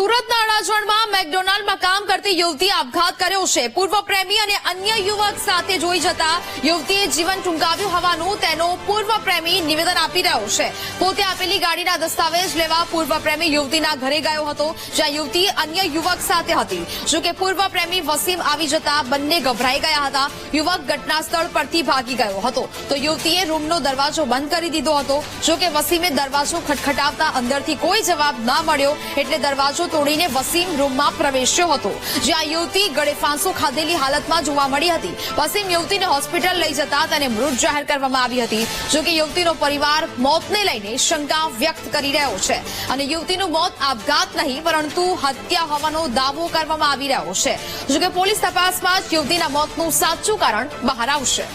સુરતના અડાજણમાં મેકડોનાલ્ડમાં કામ કરતી યુવતીએ આપઘાત કર્યો છે. પૂર્વ પ્રેમી અને અન્ય યુવક સાથે જોઈ જતા યુવતીએ જીવન ટૂંકાવ્યું હોવાનું તેનો પૂર્વ પ્રેમી નિવેદન આપી રહ્યો છે. પોતે આપેલી ગાડીના દસ્તાવેજ લેવા પૂર્વ પ્રેમી યુવતીના ઘરે ગયો હતો, જ્યાં યુવતી અન્ય યુવક સાથે હતી. જો કે પૂર્વ પ્રેમી વસીમ આવી જતા બંને ગભરાઈ ગયા હતા. યુવક ઘટના સ્થળ પરથી ભાગી ગયો હતો. તો યુવતીએ રૂમનો દરવાજો બંધ કરી દીધો હતો. જો કે વસીમે દરવાજો ખટખટાવતા અંદરથી કોઈ જવાબ ના મળ્યો, એટલે દરવાજો તોડીને વસીમ રૂમમાં પ્રવેશ્યો હતો, જ્યાં યુવતી ગળે ફાંસો ખાધેલી હાલતમાં જોવા મળી હતી. વસીમ યુવતીને હોસ્પિટલ લઈ જતા તેને મૃત જાહેર કરવામાં આવી હતી. જોકે યુવતીનો પરિવાર મોતને લઈને શંકા વ્યક્ત કરી રહ્યો છે અને યુવતીનું મોત આપઘાત નહીં, પરંતુ હત્યા હોવાનો દાવો કરવામાં આવી રહ્યો છે. જોકે પોલીસ તપાસમાં જ યુવતીના મોતનું સાચું કારણ બહાર આવશે.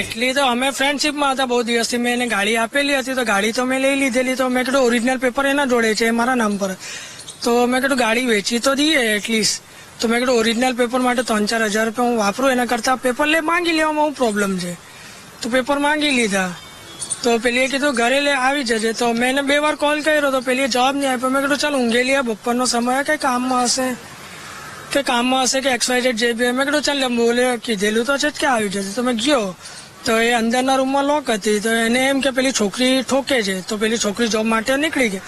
એટલી તો અમે ફ્રેન્ડશીપમાં હતા બહુ દિવસથી. મેં એને ગાડી આપેલી હતી તો ગાડી તો મેં લઈ લીધેલી. તો મેં કીધું ઓરિજિનલ પેપર એના જોડે છે, મારા નામ પર. તો મેં કીધું ગાડી વેચી તો દઈએ એટલીસ્ટ તો મેં કીધું ઓરિજિનલ પેપર માટે ત્રણ ચાર હજાર રૂપિયા હું વાપરું, એના કરતાં પેપર લે, માંગી લેવામાં હું પ્રોબ્લેમ છે. તો પેપર માંગી લીધા. તો પેલીએ કીધું, ઘરે લે, આવી જજે. તો મેં એને બે વાર કોલ કર્યો તો પેલીએ જવાબ નહીં આપ્યો. મેં કીધું, ચાલ, ઊંઘેલી આ બપોરનો સમય કઈ કામમાં હશે? કે કામમાં હશે કે એક્સવાઇઝેડ જે બી મેં કીધું, ચાલ બોલે, કીધેલું તો છે જ કે આવી જશે તો મેં ગયો. તો એ અંદરના રૂમમાં લોક હતી. તો એને એમ કે પેલી છોકરી ઠોકે છે. તો પેલી છોકરી જોબ માટે નીકળી ગઈ.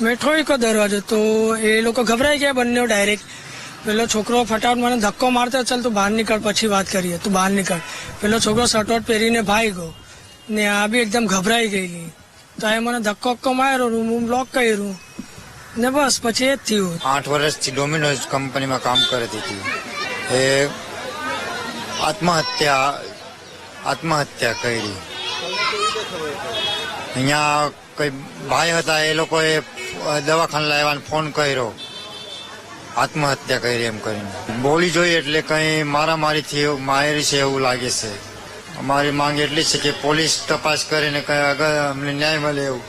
મેં ઠોક્યો દરવાજો. તો એ લોકો ગભરાઈ ગયા બંને ડાયરેક્ટ પેલો છોકરો ફટાફટ મને ધક્કો મારતો, ચાલ તું બહાર નીકળ, પછી વાત કરીએ. તું બહાર નીકળ. પેલો છોકરો શર્ટવટ પહેરીને ભાઈ ગયો. ને આ બી એકદમ ગભરાઈ ગયેલી તો એ મને ધક્કો ધક્કો માર્યો, રૂમ રૂમ લોક કર્યું. ને બસ, પછી એ જ થયું. આઠ વર્ષથી ડોમિનોઝ કંપનીમાં કામ કરતી હતી. એ આત્મહત્યા આત્મહત્યા કરી. અહીંયા કઈ ભાઈ હતા એ લોકોએ દવાખાને લાવવાનો ફોન કર્યો. આત્મહત્યા કરી એમ કરીને. બોલી જોઈ એટલે કઈ મારામારીથી મારી છે એવું લાગે છે. અમારી માંગ એટલી છે કે પોલીસ તપાસ કરીને કઈ આગળ અમને ન્યાય મળે એવું.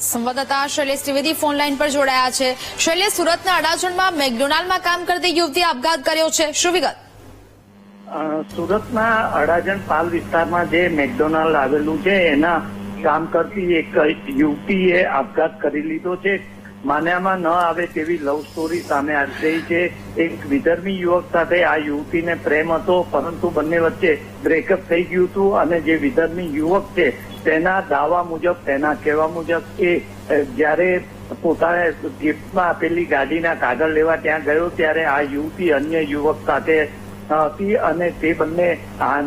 સંવાદદાતા શૈલેષ ત્રિવેદી ફોન લાઈન પર જોડાયા છે. શૈલેષ, સુરતના અડાજણમાં મેકડોનાલ્ડમાં કામ કરતી યુવતી આપઘાત કર્યો છે. શું વિગત? સુરતના અડાજણ પાલ વિસ્તારમાં જે મેકડોનાલ્ડ આવેલું છે, એના કામ કરતી એક યુવતીએ આપઘાત કરી લીધો છે. માન્યામાં ન આવે તેવી લવ સ્ટોરી સામે આવી રહી છે. એક વિધર્મી યુવક સાથે આ યુવતીને પ્રેમ હતો, પરંતુ બંને વચ્ચે બ્રેકઅપ થઈ ગયું હતું અને જે વિધર્મી યુવક છે, તેના દાવા મુજબ, તેના કહેવા મુજબ એ જ્યારે પોતાને ગિફ્ટમાં આપેલી ગાડીના કાગળ લેવા ત્યાં ગયો, ત્યારે આ યુવતી અન્ય યુવક સાથે હતી અને તે બંને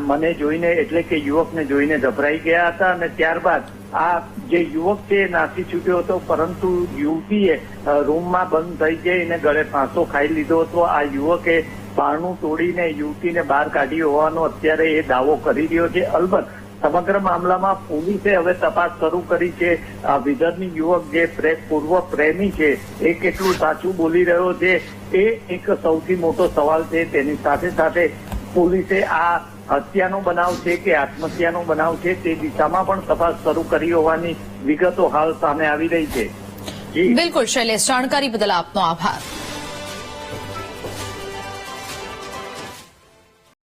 મને જોઈને એટલે કે યુવકને જોઈને ગભરાઈ ગયા હતા અને ત્યારબાદ આ જે યુવક છે નાસી છૂટ્યો હતો, પરંતુ યુવતીએ રૂમમાં બંધ થઈ જઈને ગળે ફાંસો ખાઈ લીધો હતો. આ યુવકે બારણું તોડીને યુવતીને બહાર કાઢી હોવાનો અત્યારે એ દાવો કરી રહ્યો છે. અલબત્ત સમગ્ર મામલામાં પોલીસે હવે તપાસ શરૂ કરી છે. આ વિધરની યુવક જે પૂર્વ પ્રેમી છે, એ કેટલું સાચું બોલી રહ્યો છે, એ એક સૌથી મોટો સવાલ છે. તેની સાથે સાથે પોલીસે આ હત્યાનો બનાવ છે કે આત્મહત્યાનો બનાવ છે, તે દિશામાં પણ તપાસ શરૂ કરી હોવાની વિગતો હાલ સામે આવી રહી છે. બિલકુલ, શૈલેષ, જાણકારી બદલ આપનો આભાર.